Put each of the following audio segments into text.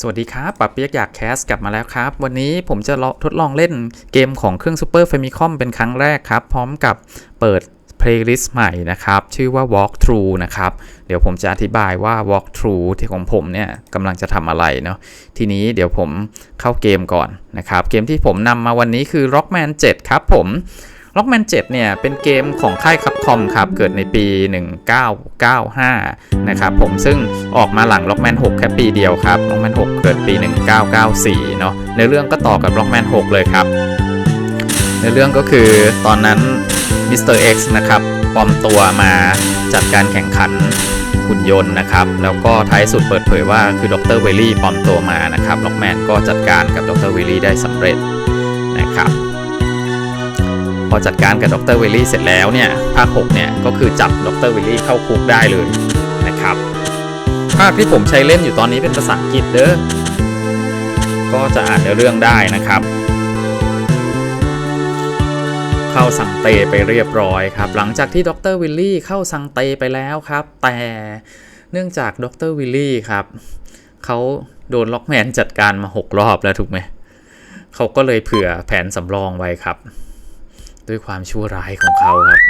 สวัสดีครับปับเปียกอยากแคสกลับมาแล้วครับ วันนี้ผมจะทดลองเล่นเกมของเครื่อง Super Famicom เป็นครั้งแรกครับ พร้อมกับเปิด playlist ใหม่นะครับ ชื่อว่า walk through นะครับ เดี๋ยวผมจะอธิบายว่า walk through ที่ของผมเนี่ยกำลังจะทำอะไรเนาะทีนี้เดี๋ยวผมเข้าเกมก่อนนะครับ เกมที่ผมนำมาวันนี้คือ Rockman 7 ครับผม Rockman 7 เนี่ย เป็นเกมของค่ายคับคอมครับ เกิดในปี 1995 นะครับผมซึ่งออกมาหลัง Rockman 6 แค่ปีเดียวครับ Rockman 6 เกิดปี 1994 เนาะในเรื่องก็ต่อกับ Rockman 6 เลยครับ ในเรื่องก็คือตอนนั้น Mr. X นะครับปลอมตัวมาจัดการแข่งขันหุ่นยนต์นะครับ แล้วก็ท้ายสุดเปิดเผยว่าคือดรเวลลี่ปลอมตัวมานะครับล็อกแมนก็จัดการกับดรเวลลี่ได้สำเร็จนะครับ อจัดการกับดรเวลลี่เสร็จแล้วเนี่ยภาค6เนี่ยก็คือจับดรเวลลี่เข้าคุกได้เลยนะครับภาคที่ผมใช้เล่นอยู่ตอนนี้เป็นภาษาอังกฤษเด้อก็จะอ่านเรื่องได้นะครับ เข้าสังเตไปเรียบร้อยครับ หลังจากที่ดรวิลลี่เข้าสังเตไปแล้วครับ แต่เนื่องจากดรวิลลี่ครับเขาโดนล็อกแมนจัดการมา 6 รอบแล้วถูกไหมเขาก็เลยเผื่อแผนสำรองไว้ครับ ด้วยความชั่วร้ายของเขาครับ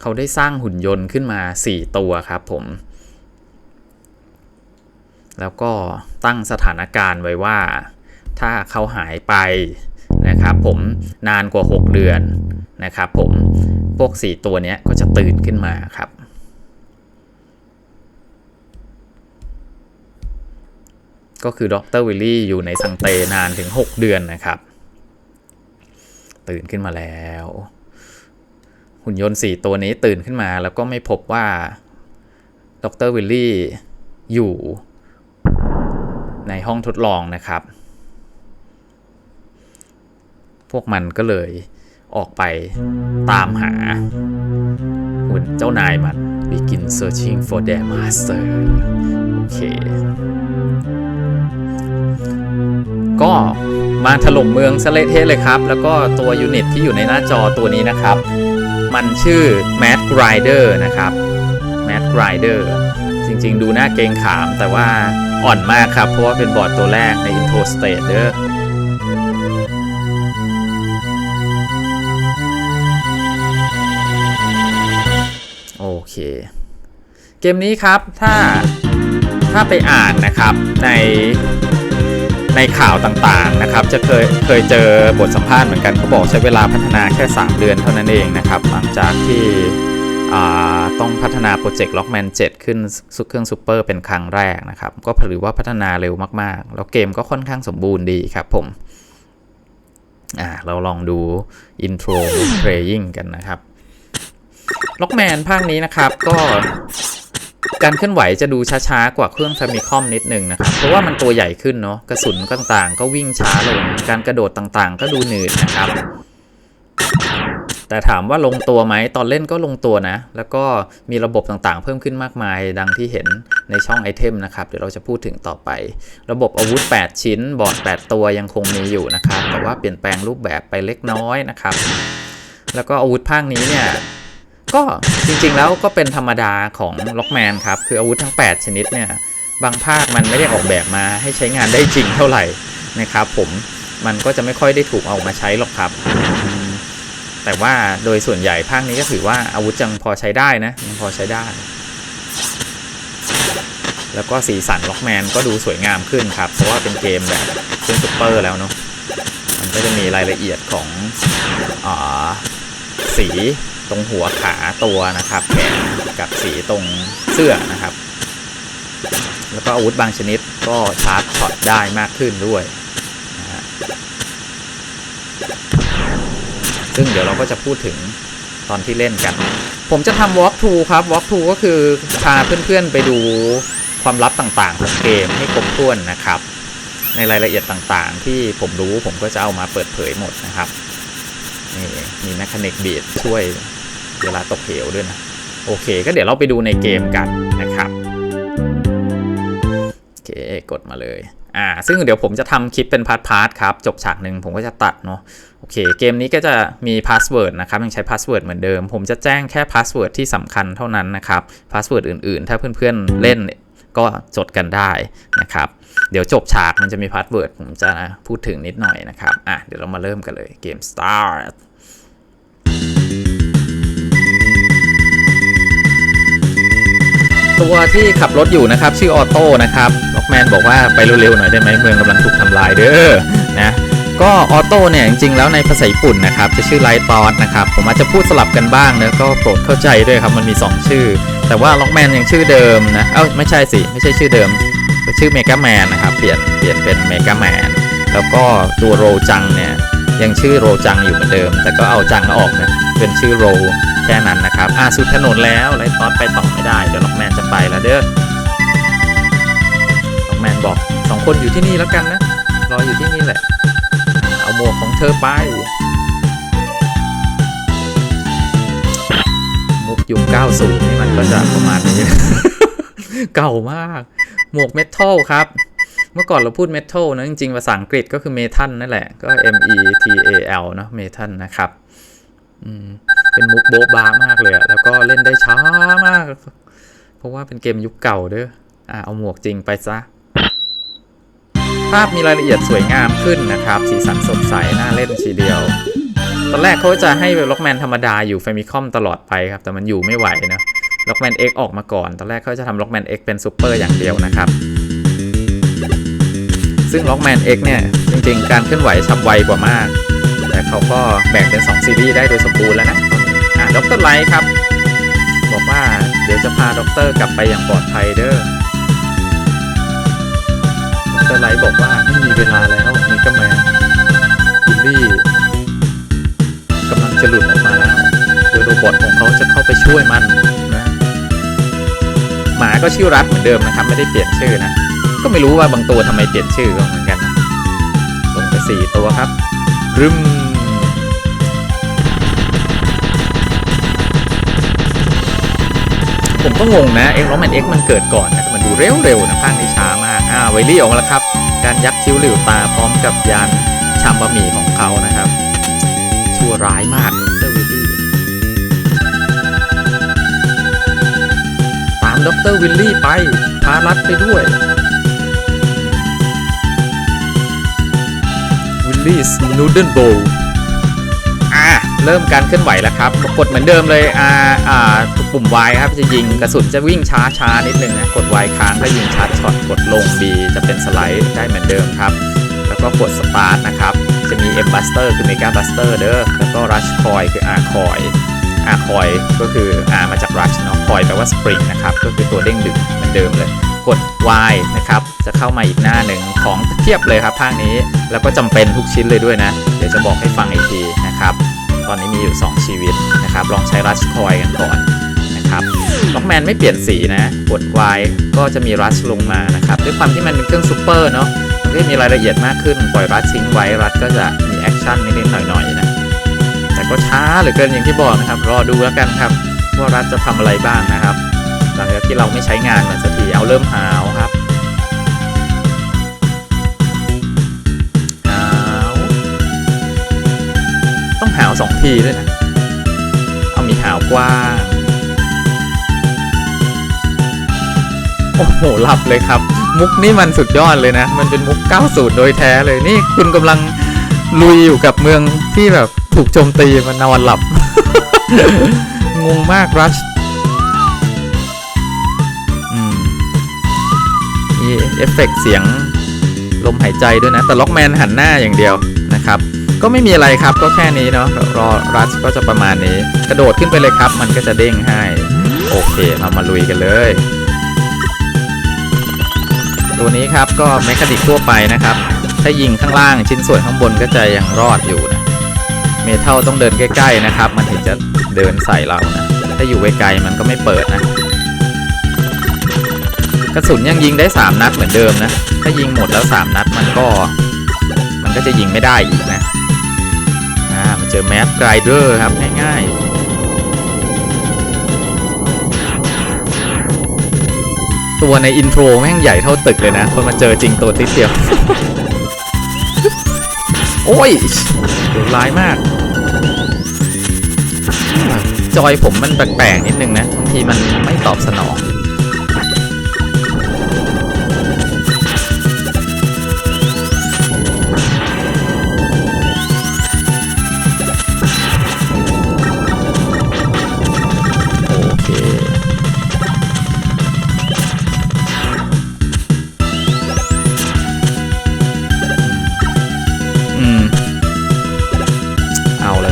เขาได้สร้างหุ่นยนต์ขึ้นมา 4 ตัวครับผม แล้วก็ตั้งสถานการณ์ไว้ว่า ถ้าเขาหายไปนะครับผมนานกว่า 6 เดือนนะครับผมพวก 4 ตัวนี้ก็จะตื่นขึ้นมาครับก็คือดรวิลลี่อยู่ในสังเตนานถึง 6 เดือนนะครับ ตื่นขึ้นมาแล้ว หุ่นยนต์ 4 ตัวนี้ตื่นขึ้นมา แล้วก็ไม่พบว่าดรวิลลี่อยู่ในห้องทดลองนะครับ พวกมันก็เลยออกไปตามหาหุ่นเจ้านายมัน begin searching for their master โอเค ก็มาถล่มเมืองสเลเทสเลยครับ แล้วก็ตัวยูนิตที่อยู่ในหน้าจอตัวนี้นะครับ มันชื่อ Mad Rider นะครับ Mad Rider จริงๆ ดูหน้าเกงขามแต่ว่าอ่อนมากครับ เพราะว่าเป็นบอร์ดตัวแรกใน Intro State เด้อโอเค เกมนี้ครับถ้าถ้าไปอ่านนะครับใน ในข่าวต่างๆนะครับจะเคยเคยเจอบทสัมภาษณ์เหมือนกันเขาบอกใช้เวลาพัฒนาแค่ 3 เดือนเท่านั้นเองนะครับ หลังจากที่ต้องพัฒนาโปรเจกต์ Lockman 7ขึ้นซุกเครื่องซูเปอร์เป็นครั้งแรกนะครับ ก็ถือว่าพัฒนาเร็วมากๆ แล้วเกมก็ค่อนข้างสมบูรณ์ดีครับผมเราลองดู intro playing กันนะครับ Lockman ภาคนี้นะครับก็ การเคลื่อนไหวจะดูช้าๆ กว่าเครื่อง Famicom นิดนึงนะครับ เพราะว่ามันตัวใหญ่ขึ้นเนาะ กระสุนต่างๆ ก็วิ่งช้าลง การกระโดดต่างๆ ก็ดูหนืดนะครับ แต่ถามว่าลงตัวไหม ตอนเล่นก็ลงตัวนะ แล้วก็มีระบบต่างๆ เพิ่มขึ้นมากมาย ดังที่เห็นในช่องไอเทมนะครับ เดี๋ยวเราจะพูดถึงต่อไป ระบบอาวุธ 8 ชิ้น บอร์ด 8 ตัวยังคงมีอยู่นะครับ แต่ว่าเปลี่ยนแปลงรูปแบบไปเล็กน้อยนะครับ แล้วก็อาวุธภาคนี้เนี่ย ก็จริงๆแล้วก็เป็นธรรมดาของล็อกแมนครับ คืออาวุธทั้ง 8 ชนิดเนี่ย บางภาคมันไม่ได้ออกแบบมาให้ใช้งานได้จริงเท่าไหร่นะครับผมมันก็จะไม่ค่อยได้ถูกเอามาใช้หรอกครับ แต่ว่าโดยส่วนใหญ่ภาคนี้ก็ถือว่าอาวุธจังพอใช้ได้นะยังพอใช้ได้ แล้วก็สีสันล็อกแมนก็ดูสวยงามขึ้นครับ เพราะว่าเป็นเกมแบบเครื่องซุปเปอร์แล้วเนาะมันก็จะมีรายละเอียดของอสี ตรงหัวขาตัวนะครับแขนกับสีตรงเสื้อนะครับ แล้วก็อาวุธบางชนิดก็ชาร์จช็อตได้มากขึ้นด้วยนะฮะซึ่งเดี๋ยวเราก็จะพูดถึงตอนที่เล่นกัน ผมจะทำ walk t h r u ครับ walk t h r u ก็คือพาเพื่อนๆไปดูความลับต่างๆของเกมให้ครบถ้วนนะครับ ในรายละเอียดต่างๆ ที่ผมรู้ผมก็จะเอามาเปิดเผยหมดนะครับ นี่มีแมคานิกบีดช่วยเวลาตกเหวด้วยนะ โอเค ก็เดี๋ยวเราไปดูในเกมกันนะครับโอเคกดมาเลยอ่าซึ่งเดี๋ยวผมจะทำคลิปเป็นพาร์ทๆครับ จบฉากหนึ่งผมก็จะตัดเนาะโอเค เกมนี้ก็จะมีพาสเวิร์ดนะครับ ยังใช้พาสเวิร์ดเหมือนเดิม ผมจะแจ้งแค่พาสเวิร์ดที่สำคัญเท่านั้นนะครับพาสเวิร์ดอื่นๆ ถ้าเพื่อนๆเล่นก็จดกันได้นะครับ เดี๋ยวจบฉากมันจะมีพาสเวิร์ดผมจะพูดถึงนิดหน่อยนะครับ อะ เดี๋ยวเรามาเริ่มกันเลยเกม start ตัวที่ขับรถอยู่นะครับ ชื่อออโต้นะครับล็อกแมนบอกว่าไปเร็วๆหน่อยได้ไหมเมืองกำลังถูกทำลายเด้อนะก็ออโต้เนี่ยจริงๆแล้วในภาษาญี่ปุ่นนะครับ จะชื่อไลตอสนะครับ ผมอาจจะพูดสลับกันบ้างนะก็โปรดเข้าใจด้วยครับ มันมี 2 ชื่อ แต่ว่าล็อกแมนยังชื่อเดิมนะ เอ้าไม่ใช่สิ ไม่ใช่ชื่อเดิม ชื่อเมกาแมนนะครับ เปลี่ยนเปลี่ยนเป็นเมกาแมนแล้วก็ตัวโรจังเนี่ยยังชื่อโรจังอยู่เหมือนเดิม แต่ก็เอาจังออกนะเป็นชื่อโรแค่นั้นนะครับอ่าสุดถนนแล้วไลท์ตอสไปต่อไม่ได้เดี๋ยวล็อกแมนจะไปแล้วเด้อล็อกแมนบอกสองคนอยู่ที่นี่แล้วกันนะรออยู่ที่นี่แหละ เอาหมวกของเธอไปมุกยุค90นี่มันก็จะประมาณนี้เก่ามาก หมวกเมทัลครับ เมื่อก่อนเราพูดเมทัลนะจริงๆ ภาษาอังกฤษก็คือเมทัลนั่นแหละ ก็ M E T A L เนอะเมทัลนะครับอืมเป็นมุกโบ๊ะบ้ามากเลยอะแล้วก็เล่นได้ช้ามาก เพราะว่าเป็นเกมยุคเก่าเด้ออ่าเอาหมวกจริงไปซะ ภาพมีรายละเอียดสวยงามขึ้นนะครับ สีสันสดใส น่าเล่นทีเดียว ตอนแรกเขาจะให้ล็อกแมนธรรมดาอยู่เฟมิคอมตลอดไปครับ แต่มันอยู่ไม่ไหวนะ ล็อกแมน X ออกมาก่อน ตอนแรกเขาจะทำล็อกแมน X เป็นซูเปอร์อย่างเดียวนะครับ ซึ่งล็อกแมน X เนี่ย จริงๆ การเคลื่อนไหวฉับไวกว่ามาก แต่เขาก็แบ่งเป็น 2 ซีรีส์ได้โดยสมบูรณ์แล้วนะอะด็อกเตอร์ไลท์ครับ บอกว่าเดี๋ยวจะพาด็อกเตอร์กลับไปอย่างปลอดภัยเด้อด็อกเตอร์ไลท์บอกว่าไม่มีเวลาแล้วนี่ก็แมนบิลลี่กำลังจะหลุดออกมาแล้วโดยโรบอทของเขาจะเข้าไปช่วยมัน ก็ชื่อรัฐเหมือนเดิมนะครับ ไม่ได้เปลี่ยนชื่อนะ ก็ไม่รู้ว่าบางตัวทำไมเปลี่ยนชื่อก็เหมือนกันนะลงไปสี่ตัวครับรึมผมก็งงนะเอ็กซ์ร้องแมนเอ็กมันเกิดก่อนนะมันดูเร็วๆนะภาคนี้ช้ามากอ่าไวลี่ออกมาแล้วครับ การยักคิ้วหลิวตาพร้อมกับยานชามบะหมี่ของเขานะครับชั่วร้ายมาก ตามดรวิลลี่ไป พารัดไปด้วย วิลลี่สนูเดิลโบว์อะ เริ่มการเคลื่อนไหวแล้วครับ กดเหมือนเดิมเลย อ่า อ่า ปุ่ม Y ครับ จะยิงกระสุนจะวิ่งช้าช้านิดนึงนะ กด Y ค้างก็ยิงชาร์จช็อต กดลง B จะเป็นสไลด์ได้เหมือนเดิมครับ แล้วก็กดสตาร์ทนะครับ จะมี M Buster คือ Mega Buster เด้อ แล้วก็ Rush Coil คือ R Coil R Coil ก็คือ R มาจาก Rush เนาะ Coil แปลว่า Spring นะครับก็คือตัวเด้งดึงเหมือนเดิมเลย กด Y นะครับจะเข้ามาอีกหน้าหนึ่งของเทียบเลยครับภาคนี้แล้วก็จำเป็นทุกชิ้นเลยด้วยนะ เดี๋ยวจะบอกให้ฟังอีกทีนะครับตอนนี้มีอยู่ 2 ชีวิตนะครับลองใช้รัชคอยกันก่อนนะครับล็อกแมนไม่เปลี่ยนสีนะกด Y ก็จะมีรัชลงมานะครับด้วยความที่มันเป็นเครื่องซูเปอร์เนาะมันก็มีรายละเอียดมากขึ้นปล่อยรัชทิ้งไว้รัชก็จะมีแอคชั่นนิดๆหน่อยๆนะ ก็ช้าเหลือเกินอย่างที่บอกนะครับ รอดูแล้วกันครับ ว่ารัชจะทำอะไรบ้างนะครับ หลังจากที่เราไม่ใช้งานมันสักทีเอาเริ่มหาวครับหาวต้องหาวสองทีด้วยนะเอามีหาวกว้างโอ้โหหลับเลยครับ มุกนี่มันสุดยอดเลยนะ มันเป็นมุก 90 โดยแท้เลยนี่คุณกำลังลุยอยู่กับเมืองที่แบบ ถูกโจมตีมันนอนหลับ งงมากรัชมีเอฟเฟกต์เสียงลมหายใจด้วยนะ แต่ล็อกแมนหันหน้าอย่างเดียวนะครับ ก็ไม่มีอะไรครับก็แค่นี้เนาะรอรัชก็จะประมาณนี้ กระโดดขึ้นไปเลยครับ มันก็จะเด้งให้ โอเคเรามาลุยกันเลย ตัวนี้ครับก็แมคานิกทั่วไปนะครับ ถ้ายิงข้างล่างชิ้นส่วนข้างบนก็จะยังรอดอยู่นะ เมทัลต้องเดินใกล้ ๆ นะครับ มันถึงจะเดินใส่เรานะ ถ้าอยู่ไกลๆมันก็ไม่เปิดนะ กระสุนยังยิงได้ 3 นัดเหมือนเดิมนะ ถ้ายิงหมดแล้ว 3 นัดมันก็ มันก็จะยิงไม่ได้อีกนะ อ่ามาเจอแมสไกรเดอร์ครับ ง่ายๆตัวในอินโทรแม่งใหญ่เท่าตึกเลยนะ พอมาเจอจริงตัวติดเดียว โอ้ย ดุร้ายมาก จอยผมมันแปลกๆนิดนึงนะบางทีมันไม่ตอบสนอง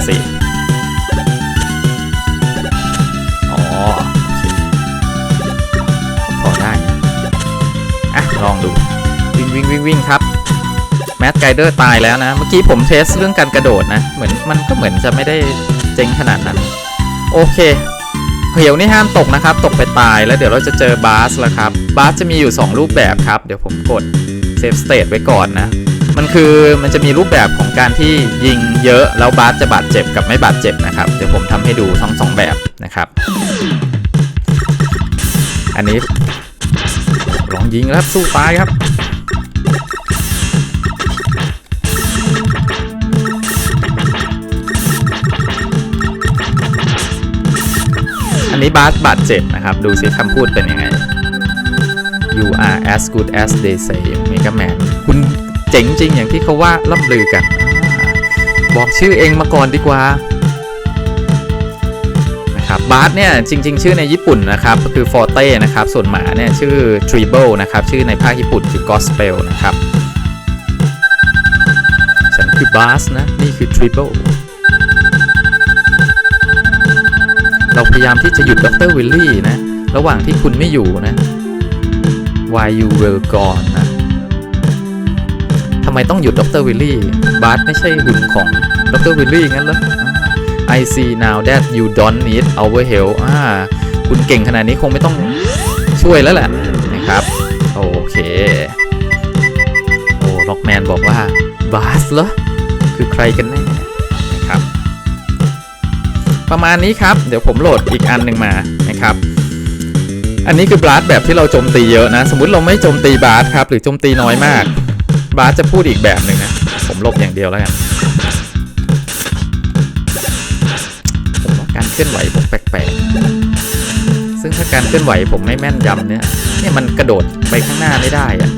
สิ อ๋อพอได้อะลองดู วิ่งวิ่งวิ่งวิ่งครับ แมสไกเดอร์ตายแล้วนะ เมื่อกี้ผมเทสเรื่องการกระโดดนะ เหมือนมันก็เหมือนจะไม่ได้เจ๋งขนาดนั้น โอเคเหี่ยวนี่ห้ามตกนะครับ ตกไปตายแล้วเดี๋ยวเราจะเจอบาสแล้วครับ บาสจะมีอยู่ 2 รูปแบบครับ เดี๋ยวผมกดเซฟสเตทไว้ก่อนนะ มันคือมันจะมีรูปแบบของการที่ยิงเยอะแล้วบาสจะบาดเจ็บกับไม่บาดเจ็บนะครับ เดี๋ยวผมทำให้ดูทั้งสองแบบนะครับ อันนี้ลองยิงแล้วสู้ตายครับอันนี้บาสบาดเจ็บนะครับ ดูสิคำพูดเป็นยังไง You are as good as they say เมกาแมนคุณ เจ๋งจริงอย่างที่เขาว่าล่ำลือกัน บอกชื่อเองมาก่อนดีกว่านะครับบาสเนี่ยจริง ๆ ชื่อในญี่ปุ่นนะครับก็คือฟอร์เต้นะครับส่วนหมาเนี่ยชื่อทริเบิลนะครับชื่อในภาคญี่ปุ่นคือกอสเปลนะครับฉันคือบาสนะนี่คือทริเบิลเราพยายามที่จะหยุดดรวิลลี่นะ ระหว่างที่คุณไม่อยู่นะ Why you were gone นะำไมต้องหยุดดรวิลลี่บาร์ไม่ใช่หุ่นของดรวิลลี่งั้นเหรออ่า I see now that you don't need our help อ่าคุณเก่งขนาดนี้คงไม่ต้องช่วยแล้วแหละนะครับ โอเค โอ้ล็อกแมนบอกว่าบาสเหรอ คือใครกันแน่นะครับ ประมาณนี้ครับ เดี๋ยวผมโหลดอีกอันหนึ่งมานะครับอันนี้คือบาสแบบที่เราโจมตีเยอะนะ สมมุติเราไม่โจมตีบาสครับ หรือโจมตีน้อยมาก บาสจะพูดอีกแบบหนึ่งนะ ผมลบอย่างเดียวแล้วกัน ผมว่าการเคลื่อนไหวผมแปลกๆ ซึ่งถ้าการเคลื่อนไหวผมไม่แม่นยำเนี่ย เนี่ยมันกระโดดไปข้างหน้าไม่ได้อะ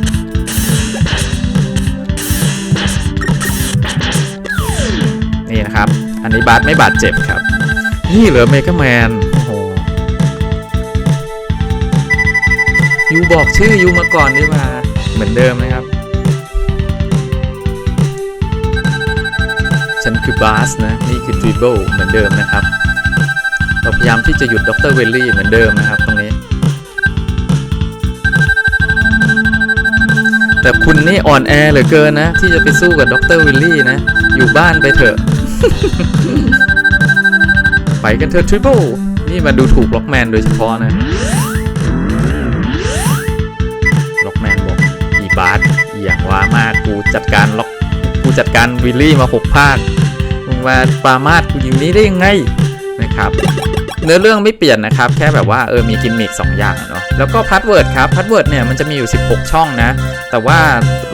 นี่นะครับ อันนี้บาสไม่บาดเจ็บครับ นี่เหรอเมกาแมนโอ้โหยูบอกชื่อยูมาก่อนดีมาเหมือนเดิมนะครับ คือบาสนะ นี่คือทริเบิลเหมือนเดิมนะครับ เราพยายามที่จะหยุดดรเวลลี่เหมือนเดิมนะครับตรงนี้ แต่คุณนี่อ่อนแอเหลือเกินนะ ที่จะไปสู้กับดรเวลลี่นะ อยู่บ้านไปเถอะ ไปกันเถอะทริปเปิลนี่มาดูถูกล็อกแมนโดยเฉพาะนะล็อกแมนบอกอีบาสอย่างว่ามากกูจัดการล็อกกูจัดการวิลลี่มาหกภาค มึงมาปามาสกูอย่างนี้ได้ยังไงนะครับเนื้อเรื่องไม่เปลี่ยนนะครับ แค่แบบว่าเออมีกิมมิค2อย่างเนาะแล้วก็พาสเวิร์ดครับพาสเวิร์ดเนี่ยมันจะมีอยู่ 16 ช่องนะ แต่ว่า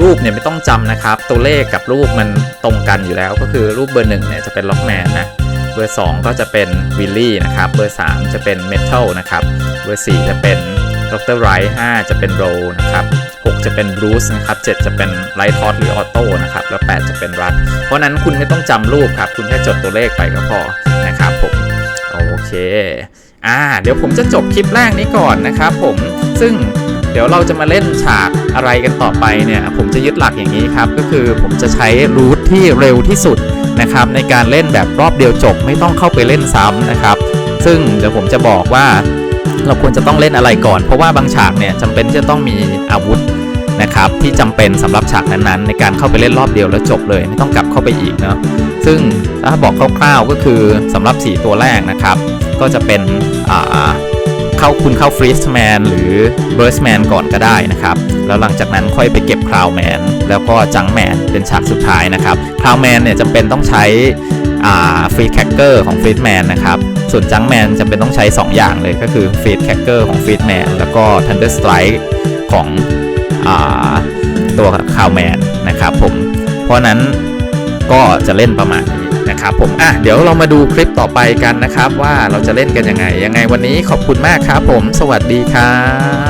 รูปเนี่ยไม่ต้องจำนะครับ ตัวเลขกับรูปมันตรงกันอยู่แล้ว ก็คือรูปเบอร์หนึ่งเนี่ยจะเป็นล็อกแมนนะเบอร์ 2 ก็จะเป็นวิลลี่นะครับเบอร์ 3 จะเป็นเมทัลนะครับเบอร์ 4 จะเป็นดรไรท์5จะเป็นโรนะครับ 6 จะเป็นบรูซนะครับ7จะเป็นไลท์ทอสหรือออโต้นะครับแล้ว 8 จะเป็นรัด เพราะนั้นคุณไม่ต้องจำรูปครับ คุณแค่จดตัวเลขไปก็พอนะครับผมโอเคอ่าเดี๋ยวผมจะจบคลิปแรกนี้ก่อนนะครับผมซึ่งเดี๋ยวเราจะมาเล่นฉากอะไรกันต่อไปเนี่ยผมจะยึดหลักอย่างนี้ครับ ก็คือผมจะใช้รูทที่เร็วที่สุดนะครับในการเล่นแบบรอบเดียวจบไม่ต้องเข้าไปเล่นซ้ำนะครับ ซึ่งเดี๋ยวผมจะบอกว่าเราควรจะต้องเล่นอะไรก่อน เพราะว่าบางฉากเนี่ยจำเป็นจะต้องมีอาวุธ นะครับที่จำเป็นสำหรับฉากนั้นๆ ในการเข้าไปเล่นรอบเดียวแล้วจบเลย ไม่ต้องกลับเข้าไปอีกเนาะซึ่งถ้าบอกคร่าวๆก็คือสำหรับ 4 ตัวแรกนะครับ ก็จะเป็นเข้าคุณเข้าฟรีสแมนหรือเบิร์สแมนก่อนก็ได้นะครับ แล้วหลังจากนั้นค่อยไปเก็บคราวแมนแล้วก็จังแมนเป็นฉากสุดท้ายนะครับคราวแมนเนี่ยจำเป็นต้องใช้ฟรีแคคเกอร์ของฟรีดแมนนะครับ ส่วนจังแมนจำเป็นต้องใช้ 2 อย่างเลยก็คือฟรีดแคคเกอร์ของฟรีดแมนแล้วก็ทันเดอร์สไตร์ของ ตัวคราวแมนนะครับผม เพราะนั้นก็จะเล่นประมาณนี้นะครับผมอะเดี๋ยวเรามาดูคลิปต่อไปกันนะครับ ว่าเราจะเล่นกันยังไง ยังไงวันนี้ขอบคุณมากครับผม สวัสดีครับ